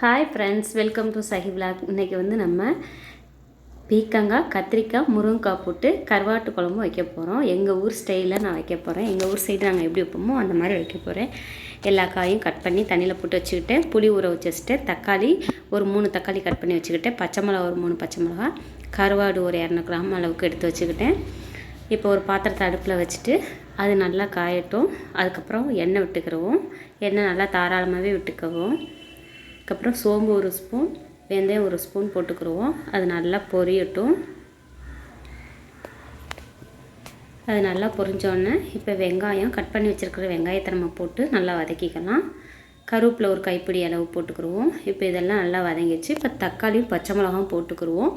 Hi friends welcome to Sahi vlog இன்றைக்கி வந்து நம்ம பீக்கங்காய் கத்திரிக்காய் முருங்கைக்காய் போட்டு கருவாட்டு குழம்பு வைக்க போகிறோம் எங்கள் ஊர் ஸ்டைலில் நான் வைக்க போகிறேன் எங்கள் ஊர் சைடு நாங்கள் எப்படி வைப்போமோ அந்த மாதிரி வைக்க போகிறேன் எல்லா காயும் கட் பண்ணி தண்ணியில் போட்டு வச்சுக்கிட்டேன். புளி ஊற வச்சு வச்சுட்டு தக்காளி ஒரு மூணு தக்காளி கட் பண்ணி வச்சுக்கிட்டேன். பச்சை மிளகா ஒரு மூணு பச்சை மிளகா. கருவாடு ஒரு இரநூறு கிராம் அளவுக்கு எடுத்து வச்சுக்கிட்டேன். இப்போ ஒரு பாத்திரத்தை அடுப்பில் வச்சுட்டு அது நல்லா காயட்டும். அதுக்கப்புறம் எண்ணெய் விட்டுக்கிறவும். எண்ணெய் நல்லா தாராளமாகவே விட்டுக்கவும். அதுக்கப்புறம் சோம்பு ஒரு ஸ்பூன் வெந்தயம் ஒரு ஸ்பூன் போட்டுக்கிடுவோம் அது நல்லா பொரியட்டும். அது நல்லா பொரிஞ்சோடனே இப்போ வெங்காயம் கட் பண்ணி வச்சுருக்கிற வெங்காயத்தை நம்ம போட்டு நல்லா வதக்கிக்கலாம். கருவேப்பில் ஒரு கைப்பிடி அளவு போட்டுக்கிடுவோம் இப்போ இதெல்லாம் நல்லா வதங்கிச்சு இப்போ தக்காளியும் பச்சை மிளகாவும் போட்டுக்கிடுவோம்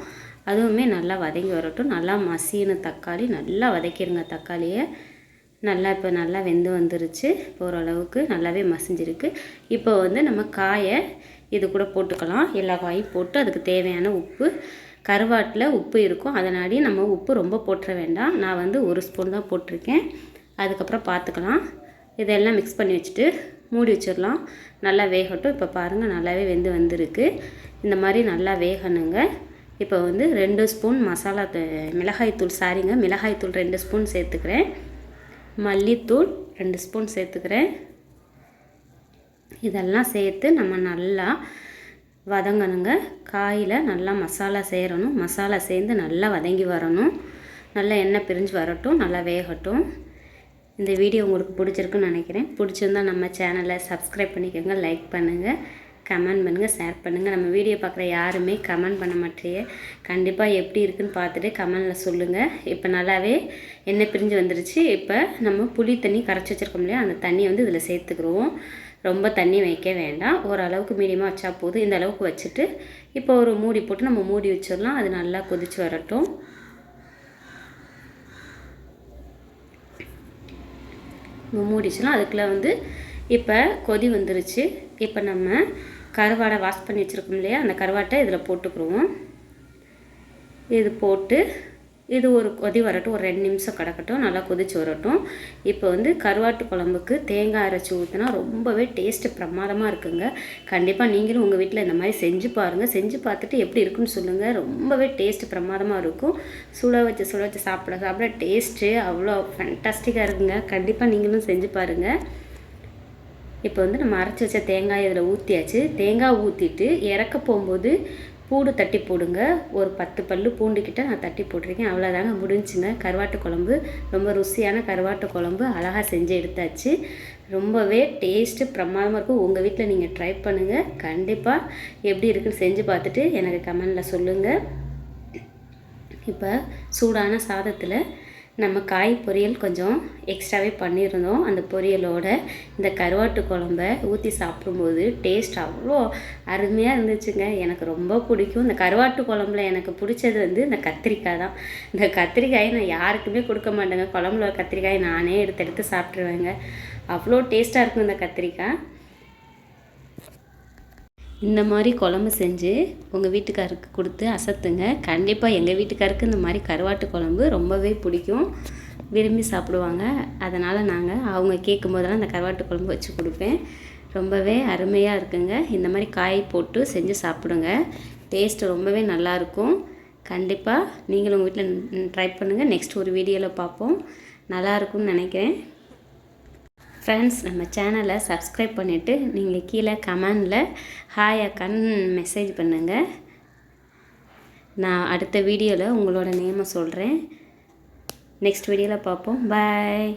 அதுவுமே நல்லா வதங்கி வரட்டும். நல்லா மசின தக்காளி நல்லா வதக்கிடுங்க தக்காளியை. நல்லா இப்போ நல்லா வெந்து வந்துருச்சு. இப்போ ஓரளவுக்கு நல்லாவே மசிஞ்சிருக்கு. இப்போ வந்து நம்ம காயை இது கூட போட்டுக்கலாம். எல்லா காயும் போட்டு அதுக்கு தேவையான உப்பு. கருவாட்டில் உப்பு இருக்கும். அதனாடி நம்ம உப்பு ரொம்ப போட்டுற வேண்டாம். நான் வந்து ஒரு ஸ்பூன் தான் போட்டிருக்கேன். அதுக்கப்புறம் பார்த்துக்கலாம். இதெல்லாம் மிக்ஸ் பண்ணி வச்சுட்டு மூடி வச்சிடலாம். நல்லா வேகட்டும். இப்போ பாருங்கள் நல்லாவே வெந்து வந்திருக்கு. இந்த மாதிரி நல்லா வேகணுங்க. இப்போ வந்து ரெண்டு ஸ்பூன் மசாலா மிளகாய்த்தூள் சாரிங்க மிளகாய்த்தூள் ரெண்டு ஸ்பூன் சேர்த்துக்கிறேன். மல்லித்தூள் ரெண்டு ஸ்பூன் சேர்த்துக்கிறேன். இதெல்லாம் சேர்த்து நம்ம நல்லா வதங்கணுங்க. காயில் நல்லா மசாலா சேரணும். மசாலா சேர்ந்து நல்லா வதங்கி வரணும். நல்லா எண்ணெய் பிரிஞ்சு வரட்டும். நல்லா வேகட்டும். இந்த வீடியோ உங்களுக்கு பிடிச்சிருக்குன்னு நினைக்கிறேன். பிடிச்சிருந்தா நம்ம சேனலை சப்ஸ்கிரைப் பண்ணிக்கோங்க. லைக் பண்ணுங்கள் கமெண்ட் பண்ணுங்கள் ஷேர் பண்ணுங்கள் நம்ம வீடியோ பார்க்குற யாருமே கமெண்ட் பண்ண மாட்டேயே. கண்டிப்பாக எப்படி இருக்குன்னு பார்த்துட்டு கமெண்டில் சொல்லுங்கள் இப்போ நல்லாவே எண்ணெய் பிரிஞ்சு வந்துருச்சு. இப்போ நம்ம புளி தண்ணி கரைச்சி வச்சுருக்கோம் இல்லையா? அந்த தண்ணியை வந்து இதில் சேர்த்துக்குருவோம் ரொம்ப தண்ணி வைக்க வேண்டாம். ஓரளவுக்கு மீடியமாக வச்சா போதும். இந்த அளவுக்கு வச்சுட்டு இப்போ ஒரு மூடி போட்டு நம்ம மூடி வச்சிடலாம். அது நல்லா கொதிச்சு வரட்டும். மூடிச்சுலாம் அதுக்குள்ளே வந்து இப்போ கொதி வந்துருச்சு. இப்போ நம்ம கருவாடை வாஷ் பண்ணி வச்சுருக்கோம் இல்லையா? அந்த கருவாட்டை இதில் போட்டுக்குருவோம். இது போட்டு இது ஒரு கொதி வரட்டும். ஒரு ரெண்டு நிமிஷம் கிடக்கட்டும். நல்லா கொதிச்சு வரட்டும். இப்போ வந்து கருவாட்டு குழம்புக்கு தேங்காய் அரைச்சி ஊற்றினா ரொம்பவே டேஸ்ட்டு பிரமாதமாக இருக்குங்க. கண்டிப்பாக நீங்களும் உங்கள் வீட்டில் இந்த மாதிரி செஞ்சு பாருங்கள் செஞ்சு பார்த்துட்டு எப்படி இருக்குன்னு சொல்லுங்கள் ரொம்பவே டேஸ்ட்டு பிரமாதமாக இருக்கும். சுட வச்சு சுட வச்சு சாப்பிட சாப்பிட டேஸ்ட்டு அவ்வளோ ஃபண்டாஸ்டிக்காக இருக்குங்க. கண்டிப்பாக நீங்களும் செஞ்சு பாருங்கள் இப்போ வந்து நம்ம அரைச்சி வச்ச தேங்காய் இதில் ஊற்றியாச்சு தேங்காய் ஊற்றிட்டு இறக்க போகும்போது பூடு தட்டி போடுங்க. ஒரு பத்து பல் பூண்டுக்கிட்ட நான் தட்டி போட்டிருக்கேன். அவ்வளோதாங்க முடிஞ்சுங்க. கருவாட்டு குழம்பு ரொம்ப ருசியான கருவாட்டு குழம்பு அழகாக செஞ்சு எடுத்தாச்சு. ரொம்பவே டேஸ்ட்டு பிரமாதமாக இருக்கும். உங்கள் வீட்டில் நீங்கள் ட்ரை பண்ணுங்கள் கண்டிப்பாக எப்படி இருக்குன்னு செஞ்சு பார்த்துட்டு எனக்கு கமெண்டில் சொல்லுங்கள் இப்போ சூடான சாதத்தில் நம்ம காய் பொரியல் கொஞ்சம் எக்ஸ்ட்ராவே பண்ணியிருந்தோம். அந்த பொரியலோட இந்த கருவாட்டு குழம்ப ஊற்றி சாப்பிடும்போது டேஸ்ட் அவ்வளோ அருமையாக இருந்துச்சுங்க. எனக்கு ரொம்ப பிடிக்கும். இந்த கருவாட்டு குழம்புல எனக்கு பிடிச்சது வந்து இந்த கத்திரிக்காய் தான். இந்த கத்திரிக்காயை நான் யாருக்குமே கொடுக்க மாட்டேங்க. குழம்புல கத்திரிக்காய் நானே எடுத்து எடுத்து சாப்பிட்ருவேங்க அவ்வளோ டேஸ்ட்டாக இருக்கும் இந்த கத்திரிக்காய். இந்த மாதிரி குழம்பு செஞ்சு உங்கள் வீட்டுக்காருக்கு கொடுத்து அசத்துங்க. கண்டிப்பாக எங்கள் வீட்டுக்காருக்கு இந்த மாதிரி கருவாட்டு குழம்பு ரொம்பவே பிடிக்கும். விரும்பி சாப்பிடுவாங்க. அதனால் நாங்கள் அவங்க கேட்கும் போதெல்லாம் அந்த கருவாட்டு குழம்பு வச்சு கொடுப்பேன். ரொம்பவே அருமையாக இருக்குங்க. இந்த மாதிரி காய் போட்டு செஞ்சு சாப்பிடுங்க. டேஸ்ட்டு ரொம்பவே நல்லாயிருக்கும் கண்டிப்பாக நீங்களும் உங்கள் வீட்டில் ட்ரை பண்ணுங்கள் நெக்ஸ்ட் ஒரு வீடியோவில் பார்ப்போம் நல்லாயிருக்கும்னு நினைக்கிறேன். ஃப்ரெண்ட்ஸ் நம்ம சேனலை சப்ஸ்கிரைப் பண்ணிவிட்டு நீங்கள் கீழே கமெண்டில் ஹாய் அக்கான்னு மெசேஜ் பண்ணுங்கள் நான் அடுத்த வீடியோவில் உங்களோட நேமை சொல்கிறேன் நெக்ஸ்ட் வீடியோவில் பார்ப்போம். பாய்